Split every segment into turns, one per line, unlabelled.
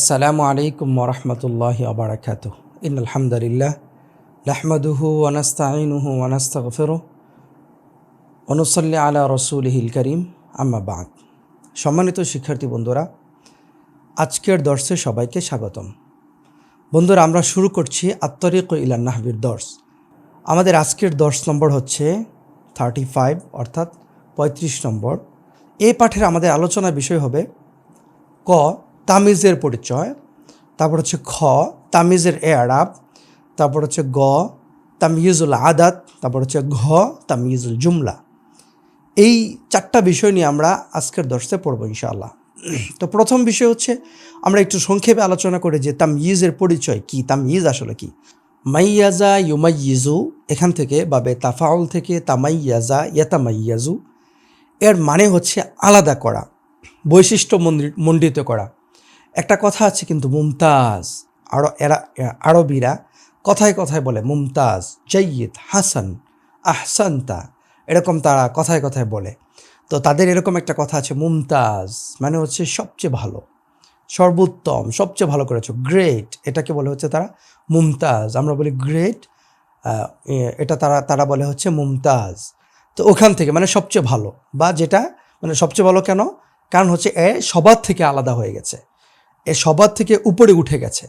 আসসালামু আলাইকুম ওরহমতুল্লাহ আবরাকাত ইন আলহামদুলিল্লাহ নাহমাদুহু ওয়ানাস্তাইনুহু ওয়ানাস্তাগফিরু অনুসল্লি আলা রসুলহিল করিম। আম্মা বাদ। সম্মানিত শিক্ষার্থী বন্ধুরা, আজকের দর্শে সবাইকে স্বাগতম। বন্ধুরা, আমরা শুরু করছি আত্তরিক ইলান নাহবির দর্শ। আমাদের আজকের দর্শ নম্বর হচ্ছে থার্টি ফাইভ, অর্থাৎ পঁয়ত্রিশ নম্বর। এই পাঠের আমাদের আলোচনার বিষয় হবে ক তামিজের পরিচয়, তারপর হচ্ছে খ, তামিজের এরাব তারপর হচ্ছে গ, তামিজুল আদাত, তারপর হচ্ছে ঘ, তামিজুল জুমলা। এই চারটা বিষয় নিয়ে আমরা আজকের দর্শে পড়ব ইনশাআল্লাহ। তো প্রথম বিষয় হচ্ছে, আমরা একটু সংক্ষেপে আলোচনা করে যে তামিজের পরিচয় কি, তামিজ আসলে কি। মাইয়াজা ইউমাইয়িজু এখান থেকে বাবে তাফাউল থেকে তামাইয়াজা ইয়াতামাইয়াজু এর মানে হচ্ছে আলাদা করা, বৈশিষ্ট্য মণ্ডিত করা। একটা কথা আছে কিন্তু মুমতাজ আরও এরা আরবিরা কথায় কথায় বলে, মুমতাজ জয়িদ হাসান, আহসান্তা, এরকম তারা কথায় কথায় বলে। তো তাদের এরকম একটা কথা আছে, মুমতাজ মানে হচ্ছে সবচেয়ে ভালো, সর্বোত্তম, সবচেয়ে ভালো করেছ, গ্রেট, এটাকে বলে হচ্ছে তারা মুমতাজ, আমরা বলি গ্রেট এটা তারা তারা বলে হচ্ছে মুমতাজ। তো ওখান থেকে মানে সবচেয়ে ভালো, বা যেটা মানে সবচেয়ে ভালো কেন? কারণ হচ্ছে এ সবার থেকে আলাদা হয়ে গেছে। এ সবার থেকে উপরে উঠে গেছে।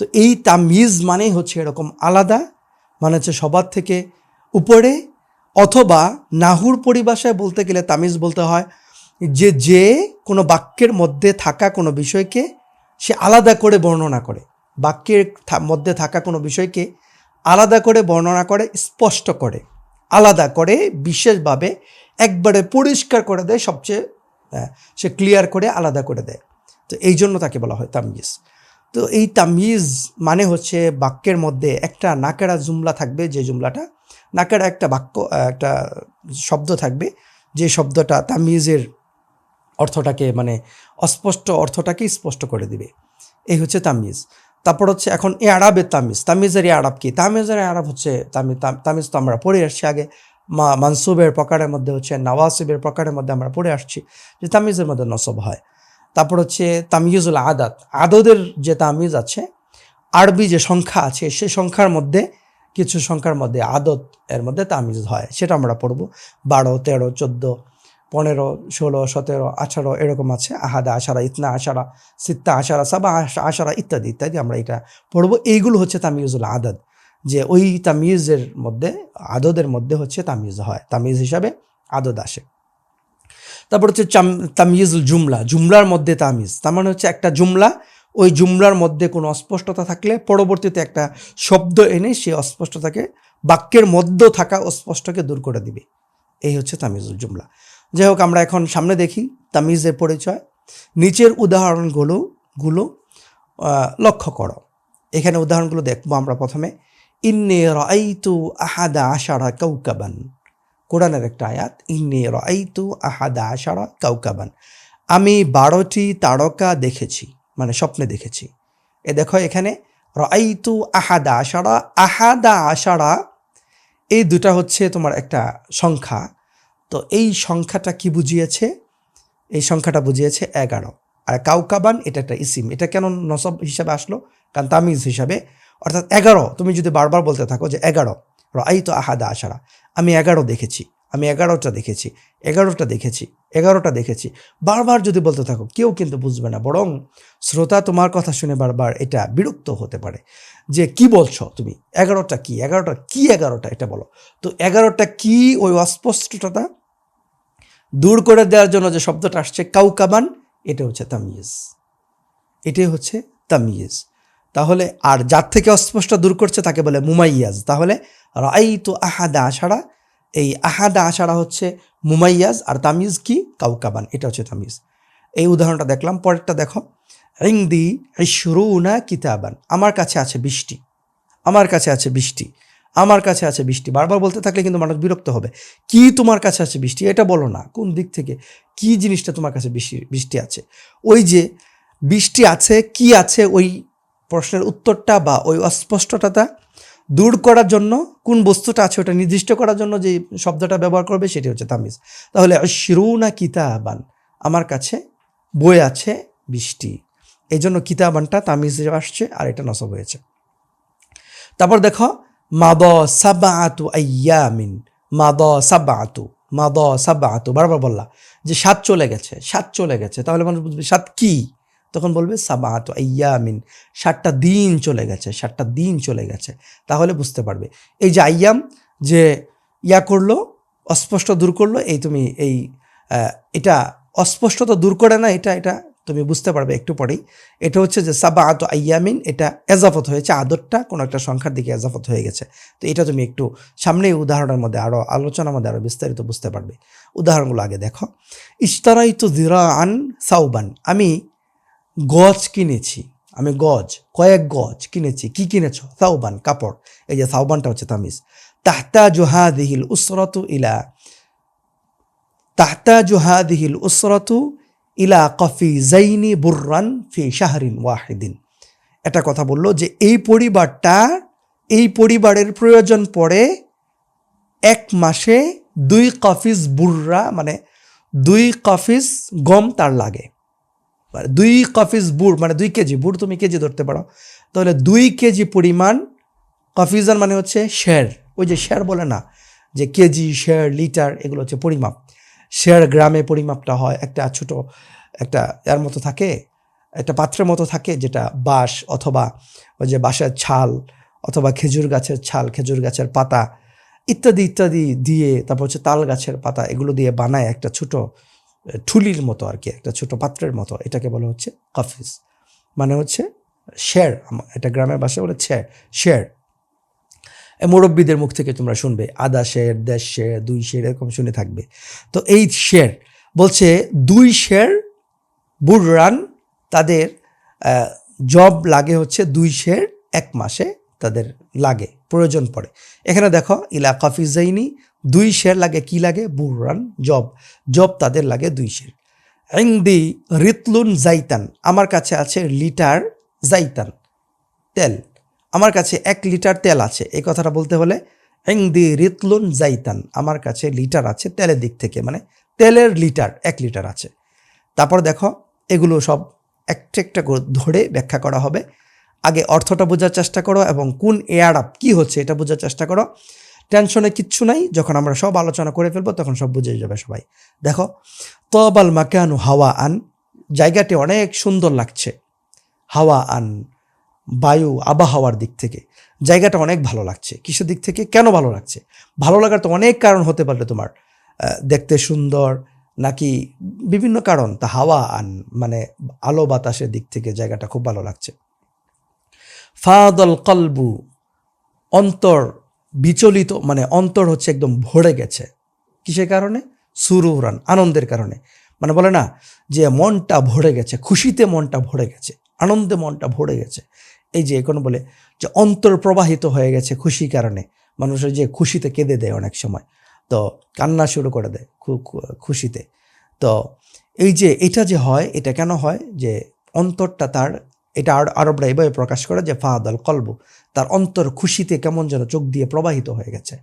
তো এই তামিজ মানেই হচ্ছে এরকম আলাদা মানে হচ্ছে সবার থেকে উপরে অথবা নাহুর পরিভাষায় বলতে গেলে তামিজ বলতে হয় যে যে কোনো বাক্যের মধ্যে থাকা কোনো বিষয়কে সে আলাদা করে বর্ণনা করে। বাক্যের মধ্যে থাকা কোনো বিষয়কে আলাদা করে বর্ণনা করে স্পষ্ট করে আলাদা করে বিশেষভাবে একবারে পরিষ্কার করে দেয় সবচেয়ে আহ, সে ক্লিয়ার করে আলাদা করে দেয়। তো এই জন্য তাকে বলা হয় তামিজ। তো এই তামিজ মানে হচ্ছে বাক্যের মধ্যে একটা নাকেরা জুমলা থাকবে যে জুমলাটা। নাকেরা একটা বাক্য একটা শব্দ থাকবে যে শব্দটা তামিজের অর্থটাকে মানে অস্পষ্ট অর্থটাকে স্পষ্ট করে দিবে। এই হচ্ছে তামিজ। তারপর হচ্ছে এখন এ আরবের তামিজ। তামিজের এ আরব কি? তামিজের এ আরব হচ্ছে তামি- তাম- তামিজ তো আমরা পড়ে আসছি আগে। মা মানসুবের প্রকারের মধ্যে হচ্ছে নওয়াসিবের প্রকারের মধ্যে আমরা পড়ে আসছি যে তামিজের মধ্যে নসব হয়। তারপর হচ্ছে তামিজুল আদাত। আদদের যে তামিজ আছে, আরবি যে সংখ্যা আছে, সে সংখ্যার মধ্যে, কিছু সংখ্যার মধ্যে আদত এর মধ্যে তামিজ হয়। সেটা আমরা পড়ব। বারো, তেরো, চোদ্দ, পনেরো, ষোলো, সতেরো, আঠারো এরকম আছে। আহাদা, আশারা, ইতনা, আশারা, সিত্তা, আশারা, সাবা, আশ- আশারা ইত্যাদি ইত্যাদি আমরা এটা পড়ব। এইগুলো হচ্ছে তামিজুল আদাদ যে ওই তামিজের মধ্যে, আদদের মধ্যে হচ্ছে তামিজ হয়। তামিজ হিসাবে আদদ আসে। তারপর হচ্ছে তামিজুল জুমলা, জুমলার মধ্যে তামিজ। তার মানে হচ্ছে একটা জুমলা, ওই জুমলার মধ্যে কোনো অস্পষ্টতা থাকলে পরবর্তীতে একটা শব্দ এনে সেই অস্পষ্টতাকে, বাক্যের মধ্যে থাকা অস্পষ্টকে দূর করে দিবে। এই হচ্ছে তামিজুল জুমলা। যাই হোক, আমরা এখন সামনে দেখি তামিজের পরিচয়। নিচের উদাহরণগুলো, গুলো লক্ষ্য করো। এখানে উদাহরণগুলো দেখব আমরা প্রথমে। ইন্নে রাইতু আহাদা আশারা কৌকাবান কোরআনের একটা আয়াত, ইন্নে রাইতু আহাদা আশারা কাউকাবান আমি বারোটি তারকা দেখেছি মানে স্বপ্নে দেখেছি। এ দেখো এখানে, রাইতু আহাদা আশারা। আহাদা আশারা, এই দুটা হচ্ছে তোমার একটা সংখ্যা। তো এই সংখ্যাটা কি বুঝিয়েছে? এই সংখ্যাটা বুঝিয়েছে এগারো। আর কাউকাবান এটা একটা ইসিম। এটা কেন নসব হিসাবে আসলো? কারণ তামিজ হিসাবে। অর্থাৎ এগারো, তুমি যদি বারবার বলতে থাকো যে এগারো রাই তো আহাদা আশারা। আমি এগারো দেখেছি, আমি এগারোটা দেখেছি এগারোটা দেখেছি এগারোটা দেখেছি। বারবার যদি বলতে থাকো, কেউ কিন্তু বুঝবে না, বরং শ্রোতা তোমার কথা শুনে বারবার এটা বিরক্ত হতে পারে যে কি বলছো তুমি? এগারোটা কি? এগারোটা কি এগারোটা? এটা বলো। তো এগারোটা কি ওই অস্পষ্টতা? দূর করে দেওয়ার জন্য যে শব্দটা আসছে কাউকাবান এটা হচ্ছে তামিজ এটাই হচ্ছে তামিজ তাহলে আর যার থেকে অস্পষ্ট দূর করছে তাকে বলে মুমাইয়াজ। তাহলে রাই তো আহাদা আশারা এই আহাদা আশারা হচ্ছে মুমাইয়াজ আর তামিজ কি কাউকাবান, এটা হচ্ছে তামিজ। এই উদাহরণটা দেখলাম, পরেরটা দেখো। রিংদি ইশরুনা কিতাবান, আমার কাছে আছে বৃষ্টি, আমার কাছে আছে বৃষ্টি, আমার কাছে আছে বৃষ্টি। বারবার বলতে থাকলে কিন্তু মানুষ বিরক্ত হবে, কি তোমার কাছে আছে বৃষ্টি? এটা বলো না, কোন দিক থেকে কি জিনিসটা তোমার কাছে বৃষ্টি বৃষ্টি আছে? ওই যে বৃষ্টি আছে, কি আছে? ওই প্রশ্নের উত্তরটা বা ওই অস্পষ্টতা দূর করার জন্য কোন বস্তুটা আছে ওটা নির্দিষ্ট করার জন্য যে শব্দটা ব্যবহার করবে সেটি হচ্ছে তামিজ। তাহলে শিরুনা কিতাবান, আমার কাছে বই আছে বৃষ্টি। এই জন্য কিতাবানটা তামিজ আসছে আর এটা নসব হয়েছে। তারপর দেখো, মাদ সাবাআতু আইয়ামিন, মাদ সাবাআতু মাদ সাবাআতু বারবার বললা যে সাত চলে গেছে, সাত চলে গেছে। তাহলে মানুষ বুঝবে সাত কি? তখন বলবে, সাবাআতু আইয়ামিন। সাতটা দিন চলে গেছে, সাতটা দিন চলে গেছে। তাহলে বুঝতে পারবে। এই যে আইয়াম যে ইয়া করল, অস্পষ্ট দূর করল, এই তুমি এই এটা অস্পষ্টতা দূর করে না, এটা এটা তুমি বুঝতে পারবে একটু পরেই। এটা হচ্ছে যে সাবা আত আইয়ামিন, এটা এজাফত হয়েছে আদরটা কোনো একটা সংখ্যার দিকে এজাফত হয়ে গেছে। তো এটা তুমি একটু সামনে উদাহরণের মধ্যে আরও আলোচনার মধ্যে আরও বিস্তারিত বুঝতে পারবে। উদাহরণগুলো আগে দেখো। ইস্তারাই তো জিরা আন সাউবান আমি গজ কিনেছি। আমি গজ, কয়েক গজ কিনেছি। কি কিনেছ? সাউবান কাপড়। এই যে সাউবানটা হচ্ছে তামিজ। তাহতা জোহাদিহিল উসরতু ইলা তাহতা জোহাদিহিল উসরতু ইলা কফি জাইনি বুর্রান ফি শাহরিন ওয়াহিদিন। এটা কথা বলল যে এই পরিবারটা, এই পরিবারের প্রয়োজন পড়ে এক মাসে দুই কফিস বুর্রা মানে দুই কফিস গম তার লাগে। দুই কফিস বুড় মানে দুই কেজি বুড় তুমি কেজি ধরতে পারো। তাহলে দুই কেজি পরিমাণ কফিজান মানে হচ্ছে শের। ওই যে শের বলে না, যে কেজি, শের, লিটার, এগুলো হচ্ছে পরিমাপ। শের গ্রামে পরিমাপটা হয় একটা ছোট, একটা এর মতো থাকে, একটা পাত্রের মতো থাকে, যেটা বাঁশ অথবা ওই যে বাঁশের ছাল অথবা খেজুর গাছের ছাল, খেজুর গাছের পাতা ইত্যাদি ইত্যাদি দিয়ে তারপর হচ্ছে তাল গাছের পাতা, এগুলো দিয়ে বানায় একটা ছোট ঠুলির মতো আর কি, একটা ছোট পাত্রের মতো, এটাকে বলা হচ্ছে কফিস। মানে হচ্ছে শের এটা গ্রামের ভাষায় বলে শের শের মুরব্বীদের মুখ থেকে তোমরা শুনবে আধা শের দেড় শের দুই শের এরকম শুনে থাকবে। তো এই শের বলছে, দুই শের বুড়রান তাদের জব লাগে হচ্ছে দুই শের এক মাসে তাদের লাগে, প্রয়োজন পড়ে। এখানে দেখো, ইলা কফিজাইনি দুই শের লাগে কি লাগে? বুড়রান জব। জব তাদের লাগে দুই শের। ইংদি রিতলুন জাইতান, আমার কাছে আছে লিটার জাইতান, তেল। আমার কাছে এক লিটার তেল আছে, এই কথাটা বলতে হলে এংদি রিতলুন জাইতান, আমার কাছে লিটার আছে তেলের দিক থেকে মানে তেলের লিটার, এক লিটার আছে। তারপর দেখো, এগুলো সব একটা একটা করে ধরে ব্যাখ্যা করা হবে। আগে অর্থটা বোঝার চেষ্টা করো এবং কোন এয়ার আপ কী হচ্ছে এটা বোঝার চেষ্টা করো। টেনশনে কিচ্ছু নাই, যখন আমরা সব আলোচনা করে ফেলব তখন সব বুঝে যাবে সবাই। দেখো, তবাল মাকানু হাওয়া আন জায়গাটি অনেক সুন্দর লাগছে হাওয়া আন বায়ু, আবহাওয়ার দিক থেকে। জায়গাটা অনেক ভালো লাগছে। কিসের দিক থেকে? কেন ভালো লাগছে? ভালো লাগার তো অনেক কারণ হতে পারে তোমার দেখতে সুন্দর, নাকি বিভিন্ন কারণ? তা হাওয়া আন মানে আলো বাতাসের দিক থেকে জায়গাটা খুব ভালো লাগছে। ফাদল কলবু, অন্তর বিচলিত মানে অন্তর হচ্ছে একদম ভরে গেছে। কিসের কারণে? সুরুরান আনন্দের কারণে। মানে বলে না যে মনটা ভরে গেছে, খুশিতে মনটা ভরে গেছে, আনন্দে মনটা ভরে গেছে। এই যে এখন বলে যে অন্তর প্রবাহিত হয়ে গেছে খুশি কারণে, মানুষের যে খুশিতে কেঁদে দেয় অনেক সময়। তো কান্না শুরু করে দেয় খুশিতে। তো এই যে এটা যে হয়, এটা কেন হয়? যে অন্তরটা তার, এটা আর, আরবরা এভাবে প্রকাশ করে যে ফাহাদাল কলবু। তার অন্তর খুশিতে কেমন যেন চোখ দিয়ে প্রবাহিত হয়ে গেছে।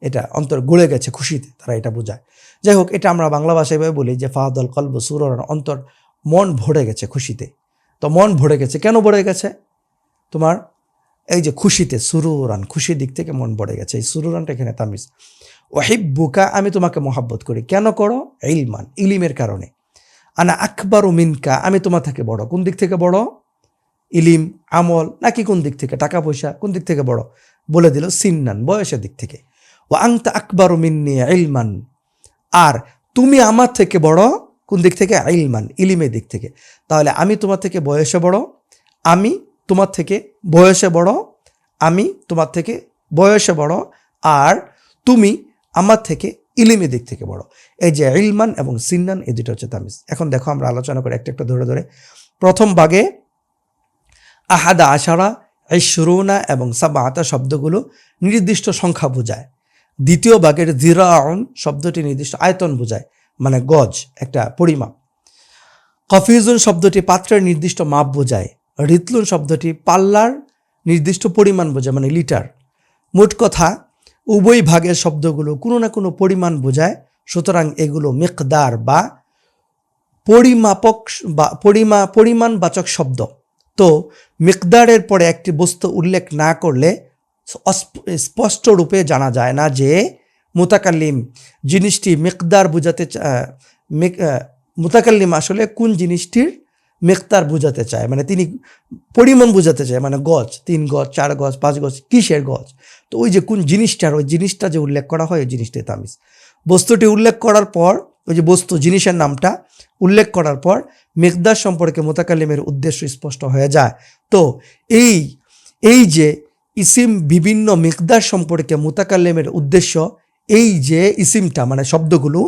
এটা অন্তর গড়ে গেছে খুশিতে, তারা এটা বোঝায়। যাই হোক, এটা আমরা বাংলা ভাষায় বলি যে, ফাহাদাল কলবু সুরন অন্তর মন ভরে গেছে খুশিতে। তো মন ভরে গেছে, কেন ভরে গেছে? তোমার এই যে খুশিতে, সুরুরান, খুশির দিক থেকে মন ভরে গেছে। এই সুরুরানটা এখানে তামিজ। ওয়াহিব বুকা আমি তোমাকে মহাব্বত করি। কেন করো? ইলমান, ইলিমের কারণে। আনা আকবর মিনকা, আমি তোমার থেকে বড়। কোন দিক থেকে বড়? ইলিম, আমল, নাকি কোন দিক থেকে? টাকা, পয়সা, কোন দিক থেকে বড়? বলে দিল সিন্নান, বয়সের দিক থেকে। ও আংতা আকবর মিন্নি ইলমান। আর তুমি আমার থেকে বড় কোন দিক থেকে? ইলমান, ইলিমের দিক থেকে। তাহলে আমি তোমার থেকে বয়সে বড়, আমি তোমার থেকে বয়সে বড়, আমি তোমার থেকে বয়সে বড়, আর তুমি আমার থেকে ইলিমের দিক থেকে বড়। এই যে ইলমান এবং সিন্নান, এই দুটো হচ্ছে তামিজ। এখন দেখো, আমরা আলোচনা করি একটা একটা ধরে ধরে। প্রথম ভাগে আহাদা আশারা ইশরুনা এবং সাবাহাতা শব্দগুলো নির্দিষ্ট সংখ্যা বোঝায়। দ্বিতীয় ভাগের জিরাউন শব্দটি নির্দিষ্ট আয়তন বোঝায় মানে গজ, একটা পরিমাপ। কফিজুন শব্দটি পাত্রের নির্দিষ্ট মাপ বোঝায়। রিতলুন শব্দটি পাল্লার নির্দিষ্ট পরিমাণ বোঝায় মানে লিটার। মোট কথা, উভয় ভাগের শব্দগুলো কোনো না কোনো পরিমাণ বোঝায়, সুতরাং এগুলো মেকদার বা পরিমাপক বা পরিমা, পরিমাণবাচক শব্দ। তো মিকদারের পরে একটি বস্তু উল্লেখ না করলে স্পষ্ট রূপে জানা যায় না যে মুতাকাল্লিম জিনিসটি মিকদার বোঝাতে মুতাকাল্লিম আসলে কোন জিনিসটির মিকদার বোঝাতে চায়? মানে তিনি পরিমাণ বোঝাতে চায় মানে গজ তিন গজ চার গজ পাঁচ গজ কিসের গজ তো ওই যে কোন জিনিসটার ওই জিনিসটা যে উল্লেখ করা হয়, ওই জিনিসটাই তামিজ। বস্তুটি উল্লেখ করার পর ওই যে বস্তু, জিনিসের নামটা উল্লেখ করার পর মেকদার সম্পর্কে মোতাকালিমের উদ্দেশ্য স্পষ্ট হয়ে যায়। তো এই এই যে ইসিম বিভিন্ন মিকদার সম্পর্কে মোতাকাল্লিমের উদ্দেশ্য, এই যে ইসিমটা মানে শব্দগুলো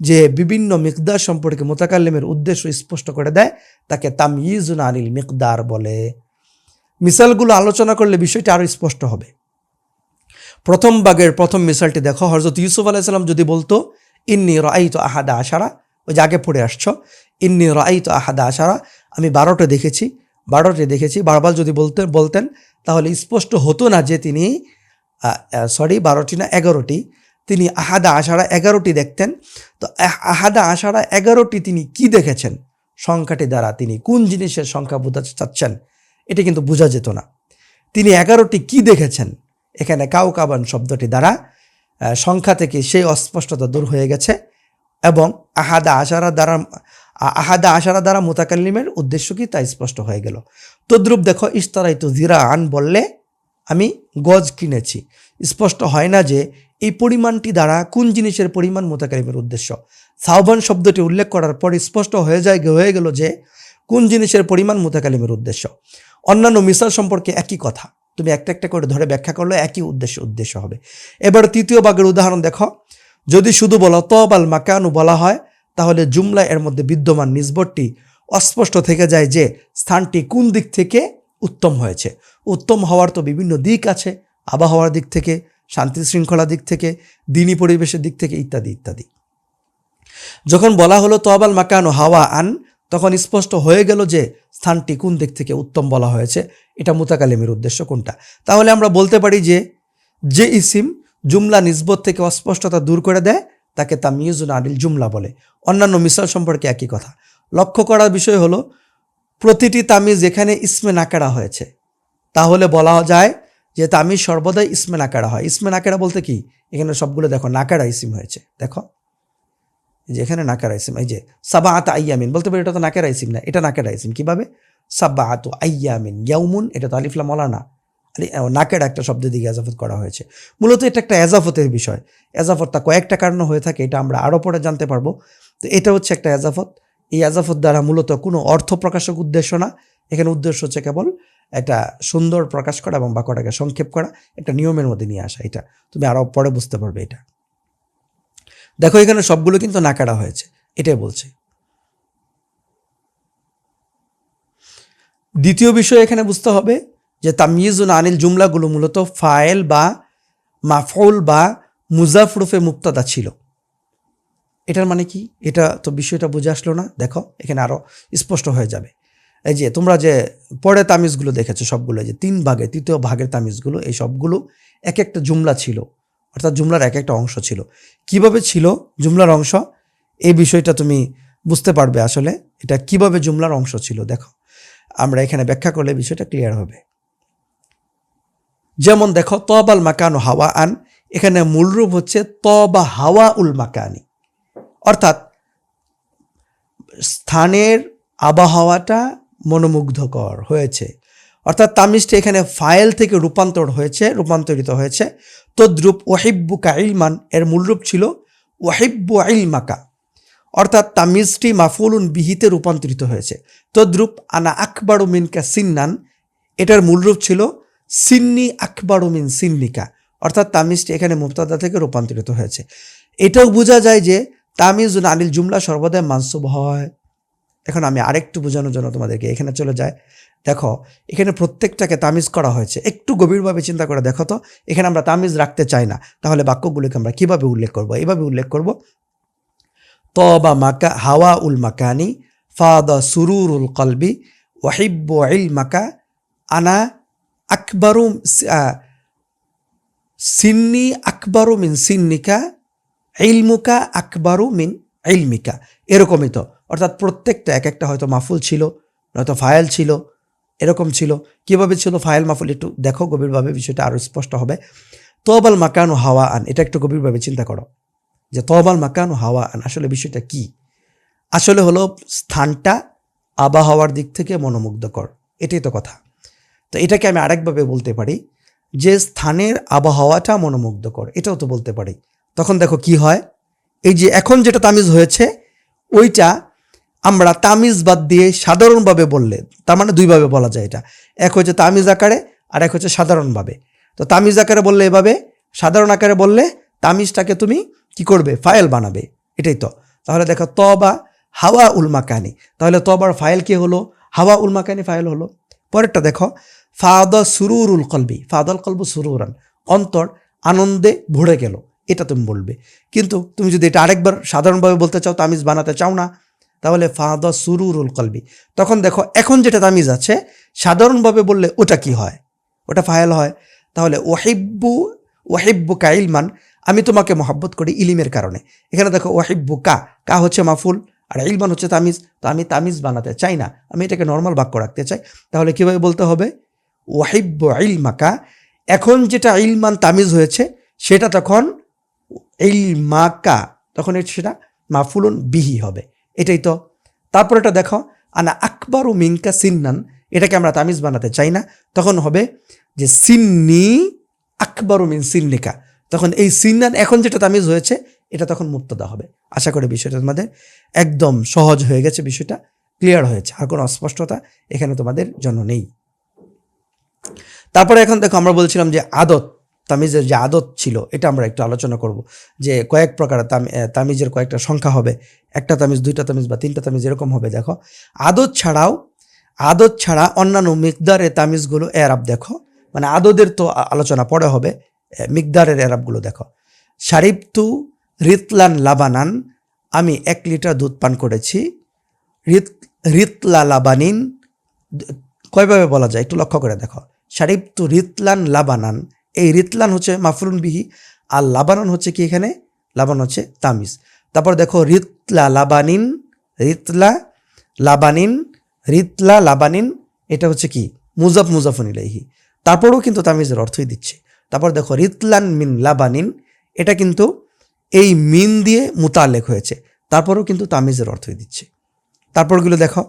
যে বিভিন্ন মিকদার সম্পর্কে মোতাকাল্লিমের উদ্দেশ্য স্পষ্ট করে দেয়, তাকে তাময়িজুন আনিল মিকদার বলে। মিসালগুলো আলোচনা করলে বিষয়টা আরও স্পষ্ট হবে। প্রথম ভাগের প্রথম মিসালটি দেখো হজরত ইউসুফ আলাইসাল্লাম যদি বলতো ইন্নি রাইত আহাদা আশারা ওই যে আগে পড়ে আসছো, ইন্নি রাইত আহাদা আশারা আমি বারোটা দেখেছি, বারোটি দেখেছি, বারবার যদি বলতে, বলতেন, তাহলে স্পষ্ট হতো না যে তিনি সরি বারোটি না এগারোটি, তিনি আহাদা আশারা এগারোটি দেখতেন। তো আহ- আহাদা আশারা এগারোটি তিনি কি দেখেছেন? সংখ্যাটি দ্বারা তিনি কোন জিনিসের সংখ্যা বোঝাতে চাচ্ছেন? এটা কিন্তু বোঝা যেত না। তিনি এগারোটি কি দেখেছেন? এখানে কাউকাবান শব্দটি দ্বারা সংখ্যা থেকে সেই অস্পষ্টতা দূর হয়ে গেছে এবং আহাদা আশারা দ্বারা, আহাদা আশারা দ্বারা মোতাকাল্লিমের উদ্দেশ্য কি তা স্পষ্ট হয়ে গেল। তদ্রুপ দেখো ইস্তারাইতু জিরা আন বললে, আমি গজ কিনেছি। স্পষ্ট হয় না যে এই পরিমাণটি দ্বারা কোন জিনিসের পরিমাণ মোতাকালিমের উদ্দেশ্য। সাহবান শব্দটি উল্লেখ করার পর স্পষ্ট হয়ে যায়, হয়ে গেল যে কোন জিনিসের পরিমাণ মোতাকালিমের উদ্দেশ্য। অন্যান্য মিসাল সম্পর্কে একই কথা। তুমি একটা একটা করে ধরে ব্যাখ্যা করলে একই উদ্দেশ্য উদ্দেশ্য হবে। এবার তৃতীয় ভাগের উদাহরণ দেখো। যদি শুধু বলো তবাল মাকানু বলা হয়, তাহলে জুমলা এর মধ্যে বিদ্যমান নিজবরটি অস্পষ্ট থেকে যায় যে স্থানটি কোন দিক থেকে উত্তম হয়েছে। উত্তম হওয়ার তো বিভিন্ন দিক আছে, আবহাওয়ার দিক থেকে, শান্তি শৃঙ্খলা দিক থেকে, দিনী পরিবেশের দিক থেকে ইত্যাদি ইত্যাদি। যখন বলা হলো তবাল মাকানু হাওয়া আন তখন স্পষ্ট হয়ে গেল যে স্থানটি কোন দিক থেকে উত্তম বলা হয়েছে। এটা মুতাকালিমের উদ্দেশ্য কোনটা? তাহলে আমরা বলতে পারি যে যে ইসিম জুমলা নিসবত থেকে অস্পষ্টতা দূর করে দেয়, তাকে তামিয়ুজুন আনিল জুমলা বলে। অন্যান্য মিসাল সম্পর্কে একই কথা। লক্ষ্য করার বিষয় হলো, প্রতিটি তামিজ এখানে ইসমে নাকারা হয়েছে। তাহলে বলা যায় যে তামিজ সর্বদাই ইসমে নাকারা হয়। ইসমে নাকারা বলতে কি? এখানে সবগুলো দেখো, নাকারা ইসিম হয়েছে। দেখো। যে এখানে নাকারা ইসিম এই যে সাবা আত আইয়ামিন, বলতে পারি এটা তো নাকের আইসিম না, এটা নাকের আইসিম, কীভাবে? সাব্বা আত আইয়ামিন ইয়াউমুন, এটা তো আলিফলা মলানা নাকের একটা শব্দের দিকে এজাফত করা হয়েছে। মূলত এটা একটা এজাফতের বিষয়, এজাফতটা কয়েকটা কারণে হয়ে থাকে, এটা আমরা আরও পরে জানতে পারব। তো এটা হচ্ছে একটা এজাফত, এই এজাফত দ্বারা মূলত কোনো অর্থ প্রকাশক উদ্দেশ্য না, এখানে উদ্দেশ্য হচ্ছে কেবল একটা সুন্দর প্রকাশ করা এবং বাক্যটাকে সংক্ষেপ করা, একটা নিয়মের মধ্যে নিয়ে আসা এটা, তুমি আরও পরে বুঝতে পারবে এটা। দেখো, এখানে সবগুলো কিন্তু নাকাড়া হয়েছে, এটাই বলছে। দ্বিতীয় বিষয় এখানে বুঝতে হবে যে তামিজুন আনিল জুমলাগুলো মূলত ফায়েল বা মাফউল বা মুজাফরুফে মুক্তাদা ছিল। এটার মানে কি? এটা তো বিষয়টা বুঝে আসলো না। দেখো, এখানে আরও স্পষ্ট হয়ে যাবে। এই যে, তোমরা যে পরে তামিজগুলো দেখেছ সবগুলো যে তিন ভাগে, তৃতীয় ভাগের তামিজগুলো, এই সবগুলো এক একটা জুমলা ছিল। অর্থাৎ জুমলার এক একটা অংশ ছিল। কীভাবে ছিল জুমলার অংশ? এই বিষয়টা তুমি বুঝতে পারবে আসলে এটা কীভাবে জুমলার অংশ ছিল, দেখো। আমরা এখানে ব্যাখ্যা করলে বিষয়টা ক্লিয়ার হবে। যেমন দেখো, তবাল মাকানু হাওয়া আন এখানে মূলরূপ হচ্ছে ত বা হাওয়া উল মাকানি। অর্থাৎ স্থানের আবহাওয়াটা মনোমুগ্ধকর হয়েছে। অর্থাৎ তামিজটি এখানে ফাইল থেকে রূপান্তর হয়েছে, রূপান্তরিত হয়েছে। তদ্রূপ ওয়াহিব্বু কাইলমান এর মূলরূপ ছিল ওয়াহিব্বু আইলমাকা অর্থাৎ তামিজটি মাফুলুন বিহিতে রূপান্তরিত হয়েছে। তদ্রূপ আনা আকবর মিনকা সিন্নান, এটার মূলরূপ ছিল সিন্নি আকবর মিন সিন্নিকা। অর্থাৎ তামিজটি এখানে মুক্তাদা থেকে রূপান্তরিত হয়েছে। এটাও বোঝা যায় যে তামিজ আনিল জুমলা সর্বদাই মানসুব হয়। এখন আমি আরেকটু বোঝানোর জন্য তোমাদেরকে এখানে চলে যায় দেখো, এখানে প্রত্যেকটাকে তামিজ করা হয়েছে। একটু গভীরভাবে চিন্তা করে দেখো তো, এখানে আমরা তামিজ রাখতে চাই না। তাহলে বাক্যগুলোকে আমরা কীভাবে উল্লেখ করব? এভাবে উল্লেখ করব। তবা মাকা হাওয়া উল মাকানি, ফাদা সুরুরুল কলবি, ওয়াহিব্বু ইল মাকা আনা আকবরু সিন্নি আকবরু মিন সিন্নিকা, ইলমুকা আকবরু মিন ইলমিকা। এরকমই তো। অর্থাৎ প্রত্যেকটা, এক একটা হয়তো মাফুল ছিল, নয়তো ফাইল ছিল এরকম ছিল। কীভাবে ছিল? ফাইল মাফুল একটু দেখো, গভীরভাবে বিষয়টা আরও স্পষ্ট হবে। তবাল মাকান হাওয়া আন, এটা একটু গভীরভাবে চিন্তা করো। যে তবাল মাকান হাওয়া আন, আসলে বিষয়টা কি? আসলে হলো স্থানটা আবহাওয়ার দিক থেকে মনোমুগ্ধকর, এটাই তো কথা। তো এটাকে আমি আরেকভাবে বলতে পারি যে স্থানের আবহাওয়াটা মনোমুগ্ধকর, এটাও তো বলতে পারি। তখন দেখো কি হয়? এই যে এখন যেটা তামিজ হয়েছে, ওইটা আমরা তামিজ বাদ দিয়ে সাধারণভাবে বললে, তার মানে দুইভাবে বলা যায় এটা। এক হচ্ছে তামিজ আকারে, আর এক হচ্ছে সাধারণভাবে। তো তামিজ আকারে বললে এভাবে, সাধারণ আকারে বললে তামিজটাকে তুমি কি করবে? ফাইল বানাবে। এটাই তো। তাহলে দেখো, তবা হাওয়া উলমাকানি তাহলে তবার ফাইল কি হলো? হাওয়া উলমাকানি ফাইল হলো। পরেরটা দেখো, ফাদ সুরুরুল কলবি। ফাদল কলব সুরুরান। অন্তর আনন্দে ভরে গেল। এটা তুমি বলবে। কিন্তু তুমি যদি এটা আরেকবার সাধারণভাবে বলতে চাও, তামিজ বানাতে চাও না তাহলে ফাদ সুরুরুল কলবি। তখন দেখো, এখন যেটা তামিজ আছে, সাধারণভাবে বললে ওটা কি হয়? ওটা ফাইল হয়। তাহলে ওহিব্বু ওহিব্বু কা ইলমান, আমি তোমাকে মহাব্বত করি ইলিমের কারণে। এখানে দেখো ওহিব্বু কা কা হচ্ছে মাফুল, আর ইলমান হচ্ছে তামিজ। তো আমি তামিজ বানাতে চাই না, আমি এটাকে নর্মাল বাক্য রাখতে চাই। তাহলে কীভাবে বলতে হবে? ওয়াহিব্য ইলমাকা, এখন যেটা ইলমান তামিজ হয়েছে, সেটা তখন ইলমাকা, তখন সেটা মাফুলুন বিহি হবে। এটাই তো। তারপর এটা দেখো, আনা আকবর ও মিঙ্কা সিন্নান এটাকে আমরা তামিজ বানাতে চাই না। তখন হবে যে, সিন্নি আকবর মিন সিন্নিকা তখন এই সিন্নান এখন যেটা তামিজ হয়েছে, এটা তখন মুক্তদা হবে। আশা করি বিষয়টা তোমাদের একদম সহজ হয়ে গেছে বিষয়টা, ক্লিয়ার হয়েছে, আর কোনো অস্পষ্টতা এখানে তোমাদের জন্য নেই। তারপরে এখন দেখো, আমরা বলছিলাম যে, আদত তামিজের যে আদত ছিল, এটা আমরা একটু আলোচনা করব। যে কয়েক প্রকার তামি- তামিজের কয়েকটা সংখ্যা হবে। একটা তামিজ, দুইটা তামিজ বা তিনটা তামিজ এরকম হবে, দেখো। আদত ছাড়াও, আদত ছাড়া অন্যান্য মিকদারের তামিজগুলো এরাব, দেখো। মানে আদদের তো আলোচনা পরে হবে। মিকদারের এরাবগুলো, দেখো। শারিফতু রিতলান লাবানান, আমি এক লিটার দুধ পান করেছি। রিত, রিতলা লাবানিন কয়ভাবে বলা যায়? একটু লক্ষ্য করে দেখো। শারিফতু রিতলান লাবানান এই রিতলান হচ্ছে মাফরুন বিহি, আর লাবানন হচ্ছে কি এখানে? লাবান হচ্ছে তামিজ। তারপর দেখো রিতলা লাবানিন রিতলা লাবানিন রিতলা লাবানিন, এটা হচ্ছে কি? মুজাফ মুজাফুন ইলাইহি। তারপরেও কিন্তু তামিজের অর্থই দিচ্ছে। তারপর দেখো রিতলান মিন লাবানিন, এটা কিন্তু এই মিন দিয়ে মুতালেক হয়েছে। তারপরেও কিন্তু তামিজের অর্থই দিচ্ছে। তারপরগুলো দেখো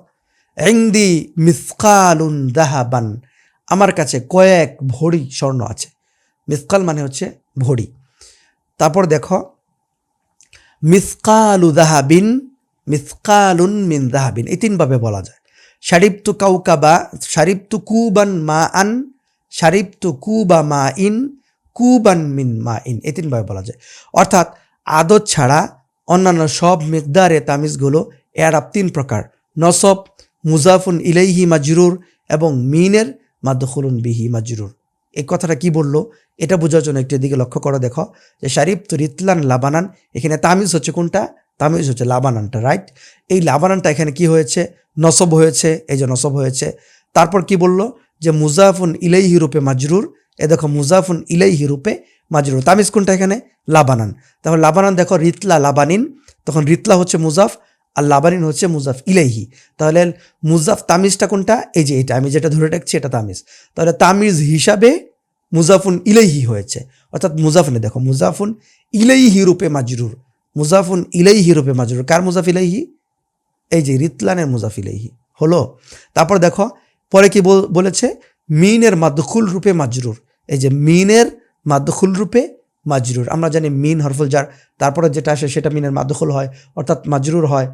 এংদি মিসকালুন দাহাবান আমার কাছে কয়েক ভরি স্বর্ণ আছে। মিসকাল মানে হচ্ছে ভরি। তারপর দেখো, মিসকালু দাহাবিন মিসকালুন মিন দাহাবিন এই তিনভাবে বলা যায়। শারিবতু কাউকাবা, শারিবতু কুবান মা আন শারিবতু কুবা মা ইন কুবান মিন মা ইন এই তিনভাবে বলা যায়। অর্থাৎ আদত ছাড়া অন্যান্য সব মিকদারে তামিজগুলো এরাব তিন প্রকার। নসব, মুজাফুন ইলাইহি মাজরুর এবং মিনের মাদখুলুন বিহি মাজরুর। এই কথাটা কি বলল? এটা বোঝার জন্য একটু দিকে লক্ষ্য করে, দেখো। যে শারিফ তো রিতলান লাবানান, এখানে তামিজ হচ্ছে কোনটা? তামিজ হচ্ছে লাবানানটা রাইট এই লাবানানটা এখানে কি হয়েছে? নসব হয়েছে, এই যে নসব হয়েছে। তারপর কি বলল? যে মুজাফুন ইলাইহি রূপে মাজরুর, এ দেখো মুজাফুন ইলাইহি রূপে মাজরুর। তামিজ কোনটা এখানে? লাবানান। তাহলে লাবানান দেখো রিতলা লাবানিন, তখন রিতলা হচ্ছে মুজাফ আর লাবানিন হচ্ছে মুজাফ ইলাইহি। তাহলে মুজাফ তামিজটা কোনটা? এই যে এটা, আমি যেটা ধরে রাখছি এটা তামিজ। তাহলে তামিজ হিসাবে মুজাফুন ইলাইহি হয়েছে। অর্থাৎ মুজাফুনে, দেখো, মুজাফুন ইলাইহি রূপে মাজরুর। মুজাফুন ইলাইহি রূপে মাজরুর। কার মুজাফ ইলাইহি? এই যে রিতলানের মুজাফ ইলাইহি। হলো? তারপর দেখো, পরে কি বল- বলেছে? মিনের মাদখুল রূপে মাজরুর। এই যে মিনের মাদখুল রূপে মাজরুর। আমরা জানি মিন হরফুল যার তারপরে যেটা আসে সেটা মিনের মাদখুল হয়, অর্থাৎ মাজরুর হয়।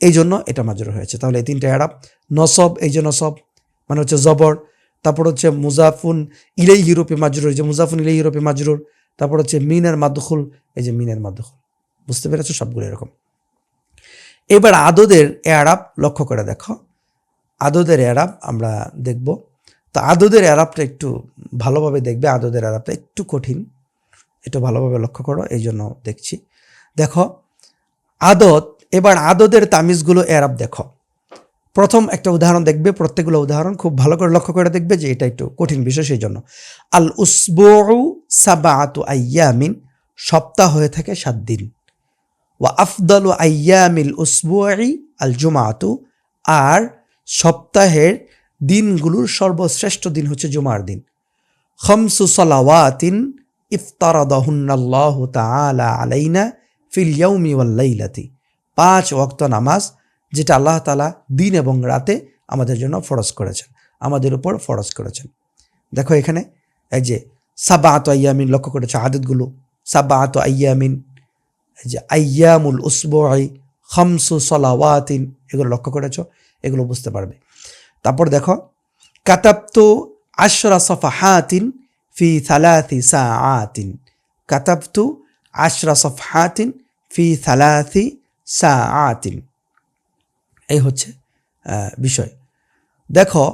এই জন্য এটা মাজরুর হয়েছে। তাহলে এই তিনটা এরাব নসব, এই যে নসব মানে হচ্ছে জবর, তারপর হচ্ছে মুজাফুন ইলাই ইউরোপে মাজরুর যে মুজাফুন ইলাই ইউরোপে মাজরুর, তারপর হচ্ছে মিনের মাদখুল, এই যে মিনের মাদখুল। বুঝতে পেরেছ? সবগুলো এরকম। এবার আদদের এরাব লক্ষ্য করে দেখো। আদদের এরাব আমরা দেখব। তো আদদের এরাবটা একটু ভালোভাবে দেখবে। আদদের এরাবটা একটু কঠিন। একটু ভালোভাবে লক্ষ্য করো, এই জন্য দেখছি। দেখো, আদত, এবার আদতের তামিজগুলো এরাব দেখো। প্রথম একটা উদাহরণ দেখবে, প্রত্যেকগুলো উদাহরণ খুব ভালো করে লক্ষ্য করে দেখবে যে এটা একটু কঠিন বিষয়, সেই জন্য। আল উসবু সাবাআতু আইয়ামিন, সপ্তাহ হয়ে থাকে সাত দিন। ওয়া আফদালু আইয়ামিল উসবুই আল জুমাতু, আর সপ্তাহের দিনগুলোর সর্বশ্রেষ্ঠ দিন হচ্ছে জুমার দিন। খমসু সলাওয়াতিন আলাইনা পাঁচ ওয়াক্ত নামাজ, যেটা আল্লাহ তালা দিন এবং রাতে আমাদের জন্য ফরজ করেছেন, আমাদের উপর ফরজ করেছেন। দেখো এখানে, এই যে সাবাত আয়ামিন লক্ষ্য করেছে আদতগুলো? সাবাত আয়ামিন এই যে আয়ামুল উসবুই, খামসু সলাওয়াতিন, এগুলো লক্ষ্য করেছ? এগুলো বুঝতে পারবে। তারপর দেখো, কাতাবতু আশরা সফাহাতিন ফি থালাথি সাআতিন কাতাবতু আশরা সফহাতিন ফি থালাথি সাআতিন এই হচ্ছে বিষয়। দেখো,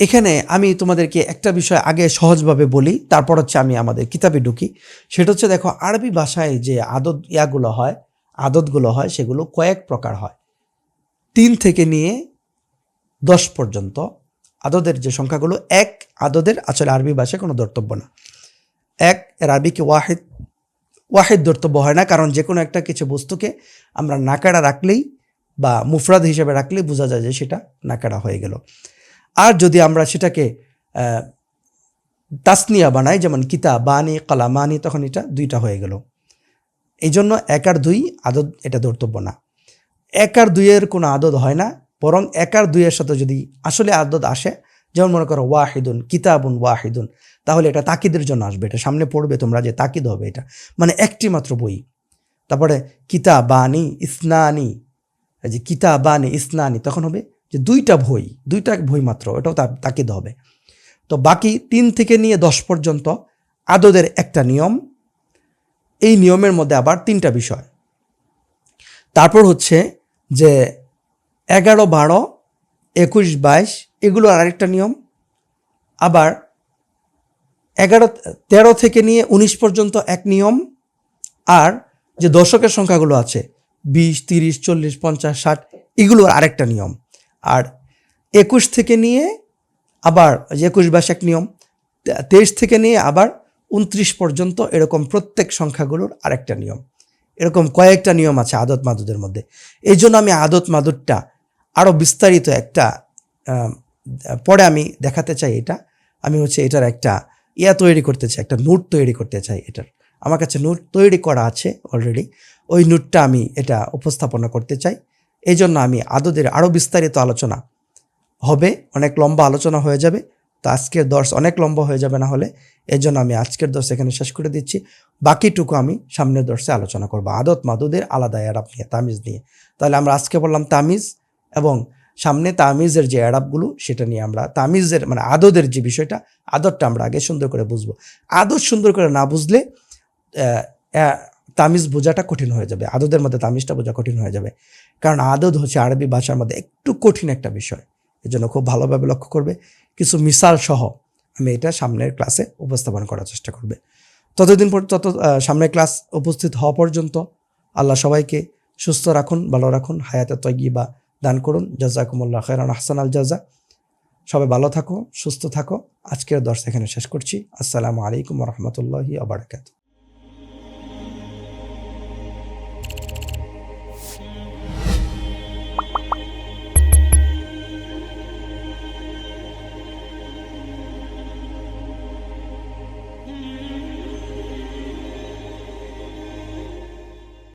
এখানে আমি তোমাদেরকে একটা বিষয় আগে সহজভাবে বলি, তারপর হচ্ছে আমি আমাদের কিতাবে ঢুকি। সেটা হচ্ছে, দেখো, আরবি ভাষায় যে আদত ইয়াগুলো হয়, আদতগুলো হয়, সেগুলো কয়েক প্রকার হয়। তিন থেকে নিয়ে দশ পর্যন্ত আদদের যে সংখ্যাগুলো, এক আদদের আসলে আরবি ভাষায় কোনো ধর্তব্য না। এক এর আরবিকে ওয়াহিদ ওয়াহিদ ধর্তব্য হয় না, কারণ যে কোনো একটা কিছু বস্তুকে আমরা নাকাড়া রাখলেই বা মুফরাদ হিসেবে রাখলেই বোঝা যায় যে সেটা নাকাড়া হয়ে গেল। আর যদি আমরা সেটাকে তাসনিয়া বানাই, যেমন কিতা বানি কালামানি, তখন এটা দুইটা হয়ে গেল। এই জন্য এক আর দুই আদত এটা ধর্তব্য না। এক আর দুইয়ের কোনো আদত হয় না বরং এক আর দুইয়ের সাথে যদি আসলে আদত আসে, যেমন মনে করো ওয়াহিদুন, কিতাবুন ওয়াহিদুন, তাহলে এটা তাকিদের জন্য আসবে, এটা সামনে পড়বে তোমরা যে তাকিদ হবে এটা। মানে একটি মাত্র বই। তারপরে কিতা বানি ইসনানি যে কিতা বানি ইসনানি, তখন হবে যে দুইটা বই দুইটা বই মাত্র, এটাও তাকিদ হবে। তো বাকি তিন থেকে নিয়ে দশ পর্যন্ত আদদের একটা নিয়ম, এই নিয়মের মধ্যে আবার তিনটা বিষয়। তারপর হচ্ছে যে এগারো, বারো, একুশ, বাইশ এগুলো আরেকটা নিয়ম। আবার এগারো, তেরো থেকে নিয়ে উনিশ পর্যন্ত এক নিয়ম। আর যে দশকের সংখ্যাগুলো আছে, বিশ, তিরিশ, চল্লিশ, পঞ্চাশ, ষাট, এগুলোর আরেকটা নিয়ম। আর একুশ থেকে নিয়ে আবার একুশ, বাইশ এক নিয়ম, তেইশ থেকে নিয়ে আবার উনত্রিশ পর্যন্ত এরকম প্রত্যেক সংখ্যাগুলোর আরেকটা নিয়ম। এরকম কয়েকটা নিয়ম আছে আদত মাদুদের মধ্যে। এই জন্য আমি আদত মাদুরটা আরও বিস্তারিত একটা পরে আমি দেখাতে চাই এটা। আমি হচ্ছে এটার একটা ইয়া তৈরি করতে চাই, একটা নোট তৈরি করতে চাই এটার। আমার কাছে নোট তৈরি করা আছে অলরেডি ওই নোটটা আমি এটা উপস্থাপনা করতে চাই। এই জন্য আমি আদতের আরও বিস্তারিত আলোচনা হবে। অনেক লম্বা আলোচনা হয়ে যাবে। তো আজকের দর্শ অনেক লম্বা হয়ে যাবে না হলে। এই জন্য আমি আজকের দর্শ এখানে শেষ করে দিচ্ছি। বাকিটুকু আমি সামনের দর্শে আলোচনা করব। আদত মাদুদের আলাদা অ্যাডাপ নিয়ে, তামিজ নিয়ে। তাহলে আমরা আজকে বললাম তামিজ এবং সামনে তামিজের যে অ্যাডাপগুলো সেটা নিয়ে আমরা তামিজের মানে আদদের যে বিষয়টা, আদরটা আমরা আগে সুন্দর করে বুঝব। আদর সুন্দর করে না বুঝলে তামিজ বোঝাটা কঠিন হয়ে যাবে। আদদের মধ্যে তামিজটা বোঝা কঠিন হয়ে যাবে। কারণ আদদ হচ্ছে আরবি ভাষার মধ্যে একটু কঠিন একটা বিষয়। এই জন্য খুব ভালোভাবে লক্ষ্য করবে। কিছু মিসাল সহ আমি এটা সামনের ক্লাসে উপস্থাপন করার চেষ্টা করবে। ততদিন পর তত সামনের ক্লাস উপস্থিত হওয়া পর্যন্ত আল্লাহ সবাইকে সুস্থ রাখুন, ভালো রাখুন, হায়াতে তৈগিবা দান করুন। জাজাকুমুল্লাহ খেরান আহসান আল জাজা। সবাই ভালো থাকো, সুস্থ থাকো। আজকের দর্শ এখানে শেষ করছি। আসসালামু আলাইকুম রহমতুল্লাহি আবরকাত